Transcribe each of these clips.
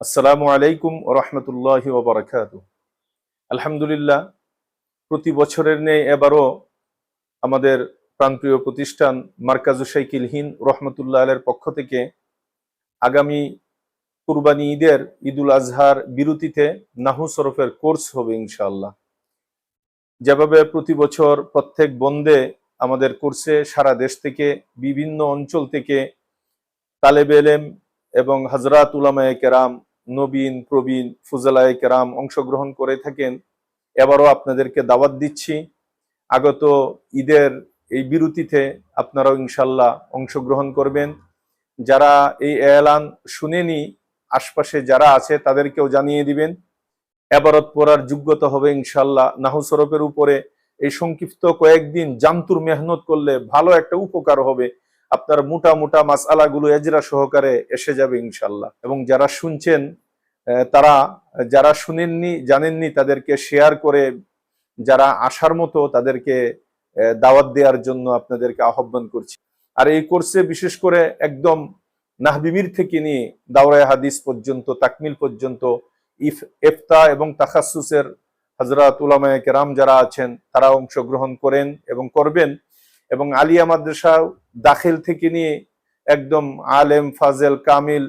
আসসালামু আলাইকুম রহমতুল্লাহ ওবরাকাত আলহামদুলিল্লাহ, প্রতি বছরের নেই এবারও আমাদের প্রাণপ্রিয় প্রতিষ্ঠান মার্কাজু শাইকিল হিন রহমতুল্লাহ আলের পক্ষ থেকে আগামী কুরবানি ঈদের ঈদুল আজহার বিরতিতে নাহু সরফের কোর্স হবে ইনশাআল্লাহ। যেভাবে প্রতি বছর প্রত্যেক বন্দে আমাদের কোর্সে সারা দেশ থেকে, বিভিন্ন অঞ্চল থেকে তালেব এলেম এবং হজরত উলামায়ে কেরাম নবীন, প্রবীণ, ফুজালায়ে কেরাম অংশগ্রহণ করে থাকেন। এবারও আপনাদেরকে দাওয়াত দিচ্ছি। আগত ঈদের এই বিরতিতে আপনারাও ইনশাল্লাহ অংশগ্রহণ করবেন। যারা এই এলান শুনেনি, আশপাশে যারা আছে তাদেরকেও জানিয়ে দিবেন। এবারত পড়ার যোগ্যতা হবে ইনশাল্লাহ নাহু সরফের উপরে। এই সংক্ষিপ্ত কয়েকদিন জান্তুর মেহনত করলে ভালো একটা উপকার হবে। আপনার মোটা মোটা মাসালাগুলো এজরা সহকারে এসে যাবে ইনশাল্লাহ এবং যারা শুনছেন তারা, যারা শুনেননি, জানেননি, তাদেরকে শেয়ার করে যারা আসার মতো তাদেরকে দাওয়াত দেওয়ার জন্য আপনাদেরকে আহ্বান করছি। আর এই কোর্সে বিশেষ করে একদম নাহবিবির থেকে নিয়ে দাওরায় হাদিস পর্যন্ত, তাকমিল পর্যন্ত, ইফ, এফতা এবং তাকাসুসের হজরত উলামায়ে যারা আছেন, তারা অংশগ্রহণ করেন এবং করবেন। এবং আলিয়া মাদ্রাসা দাখিল থেকে নিয়ে একদম আলেম, ফাজেল, কামিল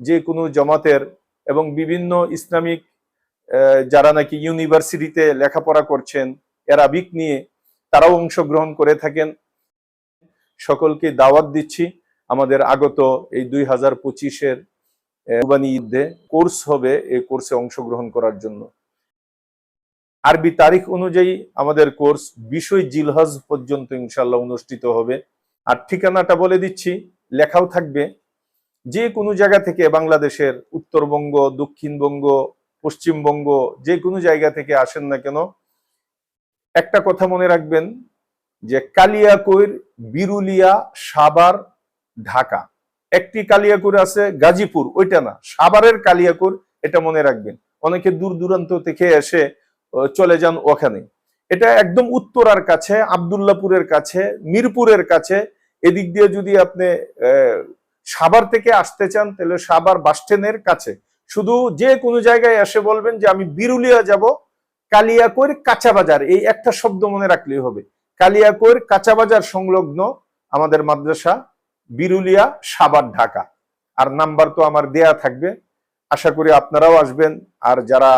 যে কোনো জমাতের এবং বিভিন্ন ইসলামিক যারা নাকি ইউনিভার্সিটিতে লেখাপড়া করছেন, এরাবিক নিয়ে তারাও অংশগ্রহণ করে থাকেন। সকলকে দাওয়াত দিচ্ছি। আমাদের আগত এই দুই হাজার পঁচিশের কুরবানি ঈদে কোর্স হবে এই কোর্সে অংশগ্রহণ করার জন্য। আরবি তারিখ অনুযায়ী আমাদের কোর্স বিশই জিলহজ পর্যন্ত ইনশাল্লাহ অনুষ্ঠিত হবে। আর ঠিকানাটা বলে দিচ্ছি, লেখাও থাকবে। যে কোনো জায়গা থেকে বাংলাদেশের উত্তরবঙ্গ, দক্ষিণবঙ্গ, পশ্চিমবঙ্গ, যে কোনো জায়গা থেকে আসেন না কেন, একটা কথা মনে রাখবেন যে কালিয়াকৈর, বিরুলিয়া সাবার ঢাকা। একটি কালিয়াকুর আছে গাজীপুর, ওইটা না, সাভারের কালিয়াকুর, এটা মনে রাখবেন। অনেকে দূর দূরান্ত থেকে এসে চলে যান ওখানে। এটা একদম উত্তরার কাছে, আবদুল্লাপুরের কাছে, মিরপুরের কাছে এদিক দিয়ে যদি আপনি সাভার থেকে আসতে চান, তাহলে সাভার বাসস্ট্যান্ডের কাছে। শুধু যে কোনো জায়গায় এসে বলবেন যে, আমি বিরুলিয়া যাব কালিয়াকৈর কাঁচা বাজার। এই একটা শব্দ মনে রাখলেই হবে। কালিয়াকৈর কাঁচা বাজার সংলগ্ন আমাদের মাদ্রাসা বিরুলিয়া সাবার ঢাকা। আর নাম্বার তো আমার দেয়া থাকবে। আশা করি আপনারাও আসবেন। আর যারা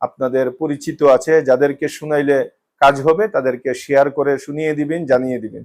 আপনাদের পরিচিত আছে, যাদেরকে শুনাইলে কাজ হবে, তাদেরকে শেয়ার করে শুনিয়ে দিবেন, জানিয়ে দিবেন।